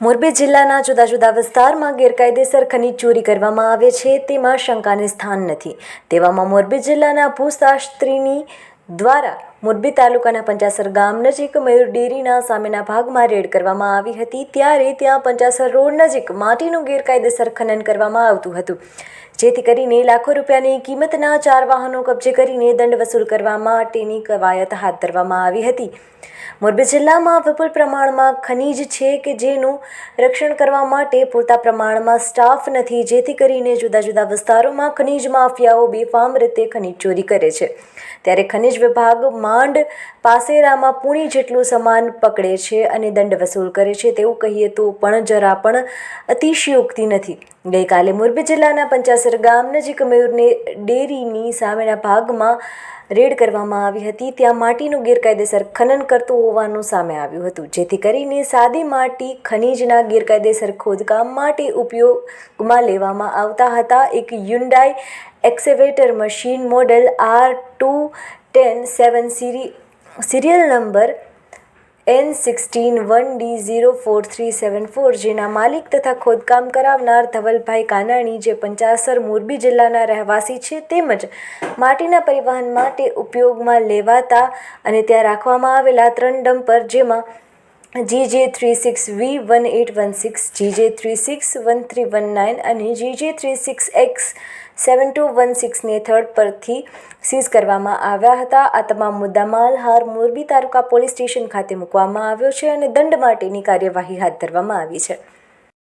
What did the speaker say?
મોરબી જિલ્લાના જુદા જુદા વિસ્તારમાં ગેરકાયદેસર ખનીજ ચોરી કરવામાં આવે છે, તેમાં શંકાને સ્થાન નથી. તેવામાં મોરબી જિલ્લાના ભૂશાસ્ત્રીની દ્વારા મોરબી તાલુકાના પંચાસર ગામ નજીક મયુર ડેરીના સામેના ભાગમાં રેડ કરવામાં આવી હતી. ત્યારે ત્યાં પંચાસર રોડ નજીક માટીનું ગેરકાયદેસર ખનન કરવામાં આવતું હતું. જેથી કરીને લાખો રૂપિયાની કિંમતના ચાર વાહનો કબજે કરીને દંડ વસૂલ કરવા માટેની કવાયત હાથ ધરવામાં આવી હતી. મોરબી જિલ્લામાં વિપુલ પ્રમાણમાં ખનીજ છે કે જેનું રક્ષણ કરવા માટે પૂરતા પ્રમાણમાં સ્ટાફ નથી, જેથી કરીને જુદા જુદા વિસ્તારોમાં ખનીજ માફિયાઓ બેફામ રીતે ખનીજ ચોરી કરે છે. ત્યારે ખનીજ વિભાગ માંડ પાસેરામાં પૂણી જેટલું સમાન પકડે છે અને દંડ વસૂલ કરે છે તેવું કહીએ તો પણ જરા પણ અતિશયોક્તિ નથી. ગઈકાલે મોરબી જિલ્લાના પંચાસર ગામ નજીક મયુરને ડેરીની સામેના ભાગમાં રેડ કરવામાં આવી હતી. ત્યાં માટીનું ગેરકાયદેસર ખનન કરતું હોવાનું સામે આવ્યું હતું. જેથી કરીને સાદી માટી ખનીજના ગેરકાયદેસર ખોદકામ માટે ઉપયોગમાં લેવામાં આવતા હતા. એક Hyundai excavator machine model R two ten seven સિરી serial number N sixteen one D zero four three seven four જેના માલિક તથા ખોદકામ કરાવનાર ધવલભાઈ કાનાણી, જે પંચાસર મોરબી જિલ્લાના રહેવાસી છે, તેમજ માટીના પરિવહન માટે ઉપયોગમાં લેવાતા અને ત્યાં રાખવામાં આવેલા ત્રણ ડમ્પર, જેમાં G J three six V one eight one six G J three six one three one nine અને G J three six X seven two one સિક્સને third પરથી સીઝ કરવામાં આવ્યા હતા. આ તમામ મુદ્દામાલ હાર મોરબી તાલુકા પોલીસ સ્ટેશન ખાતે મૂકવામાં આવ્યો છે અને દંડ માટેની કાર્યવાહી હાથ ધરવામાં આવી છે.